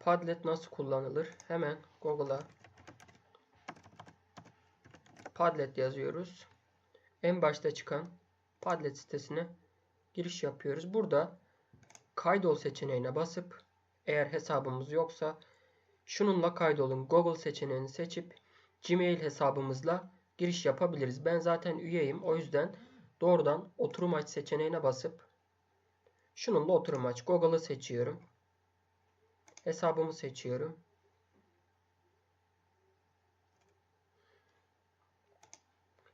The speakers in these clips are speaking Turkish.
Padlet nasıl kullanılır? Hemen Google'a Padlet yazıyoruz. En başta çıkan Padlet sitesine giriş yapıyoruz. Burada kaydol seçeneğine basıp eğer hesabımız yoksa şununla kaydolun Google seçeneğini seçip Gmail hesabımızla giriş yapabiliriz. Ben zaten üyeyim. O yüzden doğrudan oturum aç seçeneğine basıp şununla oturum aç. Google'ı seçiyorum. Hesabımı seçiyorum.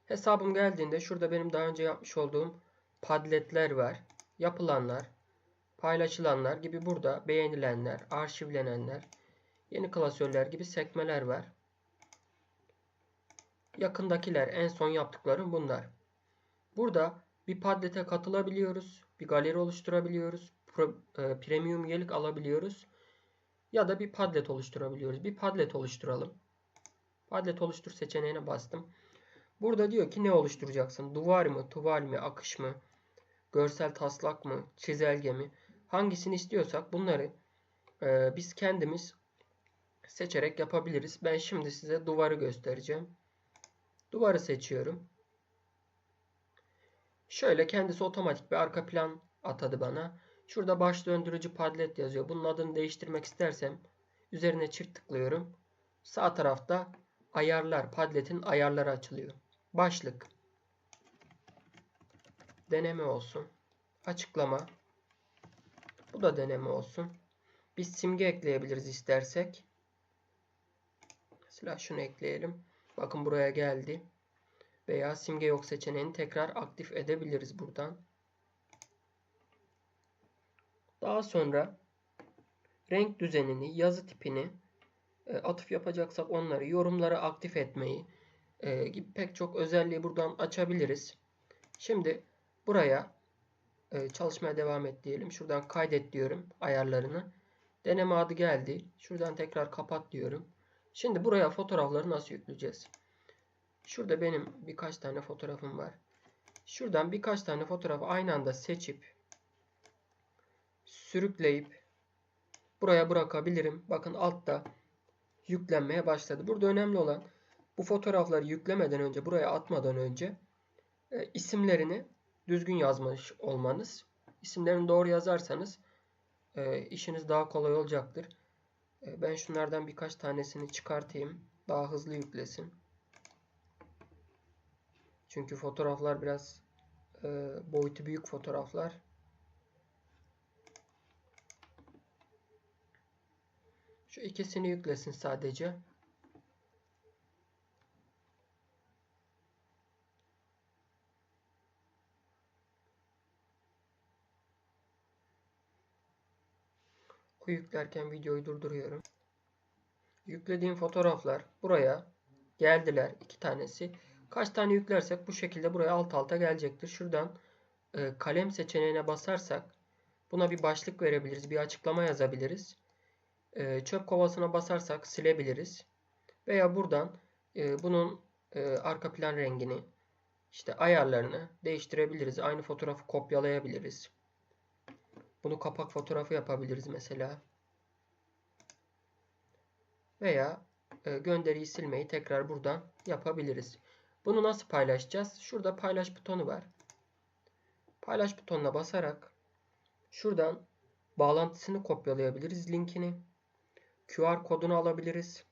Hesabım geldiğinde şurada benim daha önce yapmış olduğum padletler var. Yapılanlar, paylaşılanlar gibi burada beğenilenler, arşivlenenler, yeni klasörler gibi sekmeler var. Yakındakiler en son yaptıklarım bunlar. Burada bir padlete katılabiliyoruz. Bir galeri oluşturabiliyoruz. E, premium üyelik alabiliyoruz. Ya da bir padlet oluşturabiliyoruz. Bir padlet oluşturalım. Padlet oluştur seçeneğine bastım. Burada diyor ki ne oluşturacaksın? Duvar mı, tuval mi, akış mı, görsel taslak mı, çizelge mi? Hangisini istiyorsak bunları e, biz kendimiz seçerek yapabiliriz. Ben şimdi size duvarı göstereceğim. Duvarı seçiyorum. Şöyle kendisi otomatik bir arka plan atadı bana. Şurada baş döndürücü padlet yazıyor. Bunun adını değiştirmek istersem üzerine çift tıklıyorum. Sağ tarafta ayarlar, padletin ayarları açılıyor. Başlık. Deneme olsun. Açıklama. Bu da deneme olsun. Biz simge ekleyebiliriz istersek. Mesela şunu ekleyelim. Bakın buraya geldi. Veya simge yok seçeneğini tekrar aktif edebiliriz buradan. Daha sonra renk düzenini, yazı tipini e, atıf yapacaksak onları, yorumları aktif etmeyi e, gibi pek çok özelliği buradan açabiliriz. Şimdi buraya e, çalışmaya devam et diyelim. Şuradan kaydet diyorum ayarlarını. Deneme adı geldi. Şuradan tekrar kapat diyorum. Şimdi buraya fotoğrafları nasıl yükleyeceğiz? Şurada benim birkaç tane fotoğrafım var. Şuradan birkaç tane fotoğrafı aynı anda seçip sürükleyip buraya bırakabilirim. Bakın altta yüklenmeye başladı. Burada önemli olan bu fotoğrafları yüklemeden önce, buraya atmadan önce e, isimlerini düzgün yazmış olmanız. İsimlerini doğru yazarsanız e, işiniz daha kolay olacaktır. E, ben şunlardan birkaç tanesini çıkartayım. Daha hızlı yüklesin. Çünkü fotoğraflar biraz e, boyutu büyük fotoğraflar. Şu ikisini yüklesin sadece. O yüklerken videoyu durduruyorum. Yüklediğim fotoğraflar buraya geldiler. iki tanesi. Kaç tane yüklersek bu şekilde buraya alt alta gelecektir. Şuradan e, kalem seçeneğine basarsak buna bir başlık verebiliriz. Bir açıklama yazabiliriz. E, çöp kovasına basarsak silebiliriz. Veya buradan e, bunun e, arka plan rengini işte ayarlarını değiştirebiliriz. Aynı fotoğrafı kopyalayabiliriz. Bunu kapak fotoğrafı yapabiliriz mesela. Veya e, gönderiyi silmeyi tekrar buradan yapabiliriz. Bunu nasıl paylaşacağız? Şurada paylaş butonu var. Paylaş butonuna basarak şuradan bağlantısını kopyalayabiliriz linkini. QR kodunu alabiliriz.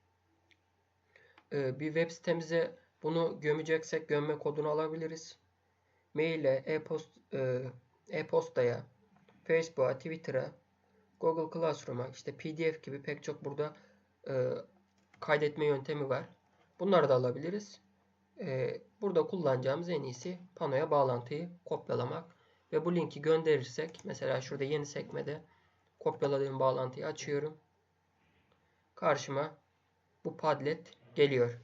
Ee, bir web sitemize bunu gömeceksek gömme kodunu alabiliriz. Maile, e, e-postaya, Facebook'a, Twitter'a, Google Classroom'a, işte PDF gibi pek çok burada e, kaydetme yöntemi var. Bunları da alabiliriz. E, burada kullanacağımız en iyisi panoya bağlantıyı kopyalamak. Ve bu linki gönderirsek mesela şurada yeni sekmede kopyaladığım bağlantıyı açıyorum. Karşıma bu padlet geliyor.